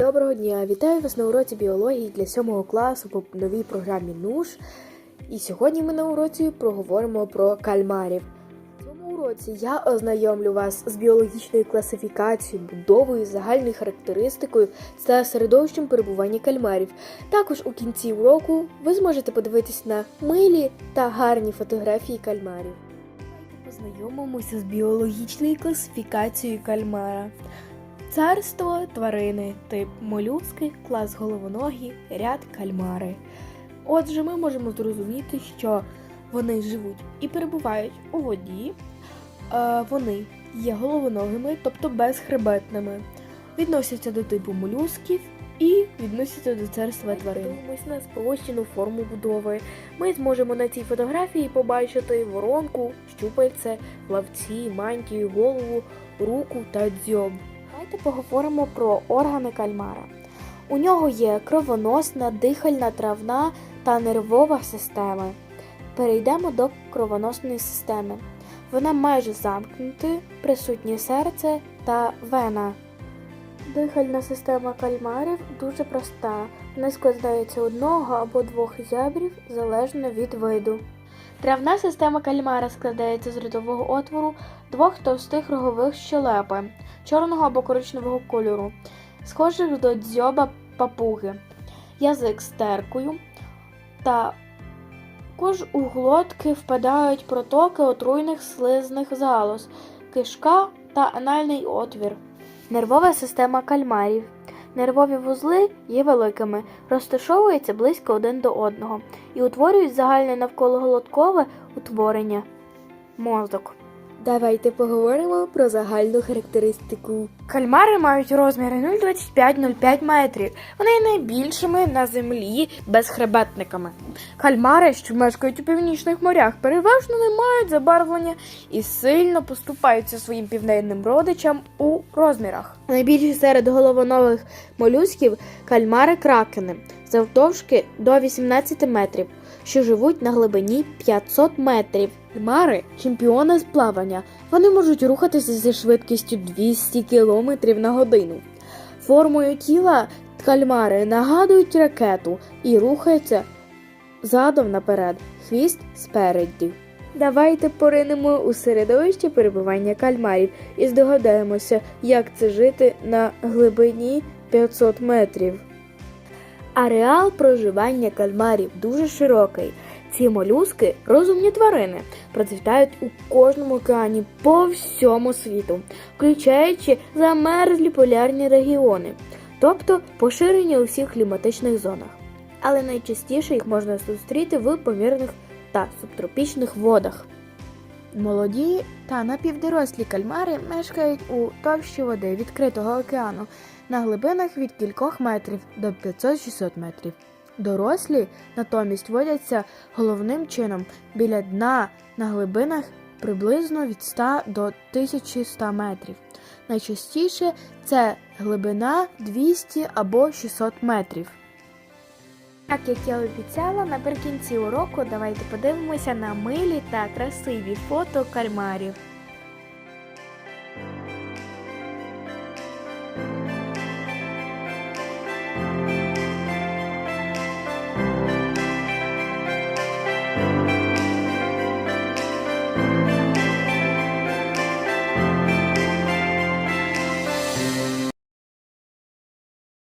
Доброго дня! Вітаю вас на уроці біології для 7 класу по новій програмі НУШ. І сьогодні ми на уроці проговоримо про кальмарів. В цьому уроці я ознайомлю вас з біологічною класифікацією, будовою, загальною характеристикою та середовищем перебування кальмарів. Також у кінці уроку ви зможете подивитись на милі та гарні фотографії кальмарів. Познайомимося з біологічною класифікацією кальмара. Царство тварини, тип молюски, клас головоногі, ряд кальмари. Отже, ми можемо зрозуміти, що вони живуть і перебувають у воді, е, вони є головоногими, тобто безхребетними, відносяться до типу молюсків і відносяться до царства тварин. Дивимось на спрощену форму будови. Ми зможемо на цій фотографії побачити воронку, щупальце, плавці, мантію, голову, руку та дзьоб. Давайте поговоримо про органи кальмара. У нього є кровоносна, дихальна, травна та нервова системи. Перейдемо до кровоносної системи. Вона майже замкнута, присутнє серце та вена. Дихальна система кальмарів дуже проста. Вона складається одного або двох зябрів залежно від виду. Травна система кальмара складається з ротового отвору двох товстих рогових щелепи чорного або коричневого кольору, схожих до дзьоба папуги, язик з теркою, також у глотки впадають протоки отруйних слизних залоз, кишка та анальний отвір. Нервова система кальмарів. Нервові вузли є великими, розташовуються близько один до одного і утворюють загальне навкологолодкове утворення мозок. Давайте поговоримо про загальну характеристику. Кальмари мають розміри 0,25-0,5 метрів. Вони є найбільшими на землі безхребетниками. Кальмари, що мешкають у північних морях, переважно не мають забарвлення і сильно поступаються своїм південним родичам у розмірах. Найбільші серед головонових молюсків кальмари кракени завдовжки до 18 метрів, що живуть на глибині 500 метрів. Кальмари чемпіони з плавання. Вони можуть рухатися зі швидкістю 200 км на годину. Формою тіла кальмари нагадують ракету і рухаються задом наперед, хвіст спереді. Давайте поринемо у середовище перебування кальмарів і здогадаємося, як це жити на глибині 500 метрів. Ареал проживання кальмарів дуже широкий. Ці молюски розумні тварини, процвітають у кожному океані по всьому світу, включаючи замерзлі полярні регіони, тобто поширені у всіх кліматичних зонах. Але найчастіше їх можна зустріти в помірних та субтропічних водах. Молоді та напівдорослі кальмари мешкають у товщі води відкритого океану на глибинах від кількох метрів до 500-600 метрів. Дорослі натомість водяться головним чином біля дна на глибинах приблизно від 100 до 1100 метрів. Найчастіше це глибина 200 або 600 метрів. Так як я обіцяла, наприкінці уроку давайте подивимося на милі та красиві фото кальмарів.